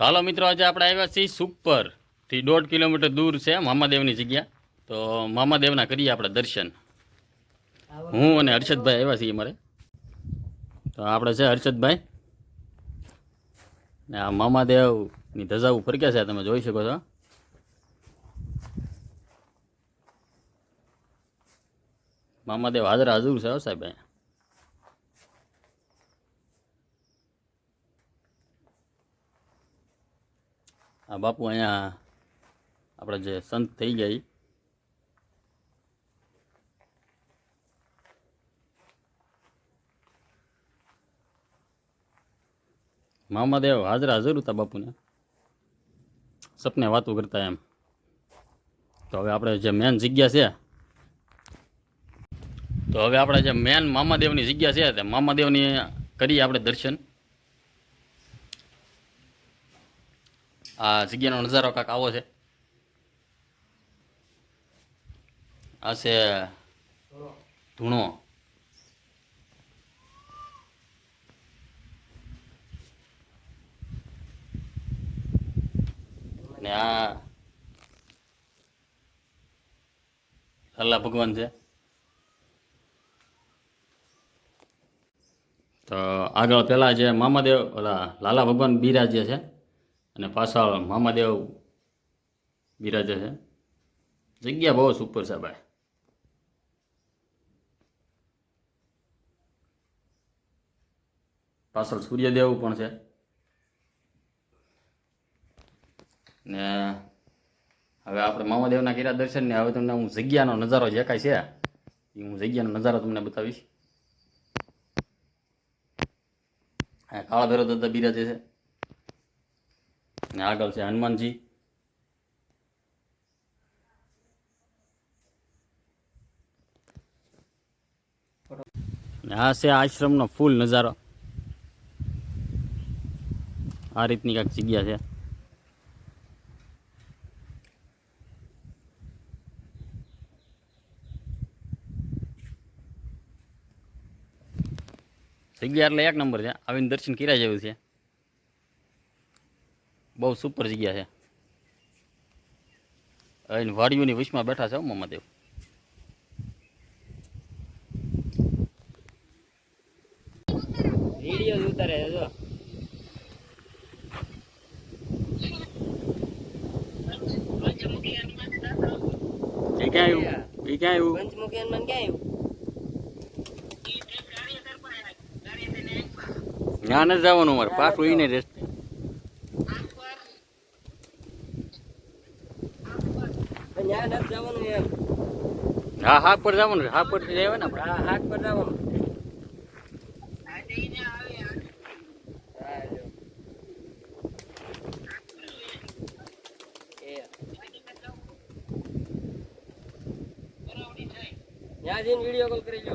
તો હાલો મિત્રો, આજે આપણે આવ્યા છીએ સુપરથી દોઢ કિલોમીટર દૂર છે મામાદેવની જગ્યા. તો મામાદેવના કરીએ આપણે દર્શન. હું અને હર્ષદભાઈ આવ્યા છીએ મારે તો આપણે છે હર્ષદભાઈ. ને આ મામાદેવની ધજા ઉપર ક્યાં છે તમે જોઈ શકો છો. મામાદેવ હાજર હાજર છે સાહેબ અહીંયા. આ બાપુ અહીંયા આપણે જે સંત થઈ ગયા. મામાદેવ હાજર હાજર હતા બાપુને. સપને વાતો કરતા એમ. તો હવે આપણે જે મેન જગ્યા છે, તો હવે આપણે જે મેન મામાદેવની જગ્યા છે, તે મામાદેવની કરીએ આપણે દર્શન. આ જગ્યાનો નજારો કાંક આવો છે. આ છે ધૂણો. ને આ લાલા ભગવાન છે. તો આગળ પેલા જે મામાદેવ ઓલા લાલા ભગવાન બિરાજે છે. અને પાછળ મામાદેવ બિરાજે છે. જગ્યા બહુ સુપર છે ભાઈ. પાછળ સૂર્યદેવ પણ છે. ને હવે આપણે મામાદેવના કર્યા દર્શન ને હવે તમને હું જગ્યાનો નજારો જે કાંઈ છે. એ હું જગ્યાનો નજારો તમને બતાવીશ. હા કાળા ભેરો દાદા બિરાજે છે. ને આગળ છે હનુમાનજી. આ છે આશ્રમનો ફૂલ નજારો. આ રીતની કાંઈક જગ્યા છે. જગ્યા એટલે એક નંબર છે. આવીને દર્શન કર્યા જેવું છે. બહુ સુપર જગ્યા છે. અહીં વાડીઓની વિશમાં બેઠા છે હો મામાદેવ વીડિયો ઉતારે છે જો. એ ક્યાં આવ્યું? એ ક્યાં આવ્યું? પંચમુખી હનુમાન ક્યાં આવ્યું? ત્યાં નથી જવાનું મારે. પાછું એને રસ્તે ત્યાં નથી જવાનું એમ હા હા પર જવાનું હા પર જાય ને આપણે હા હાથ પર જવાનું હા, જો. એ. ત્યાં જઈને વીડિયો કોલ કરી લો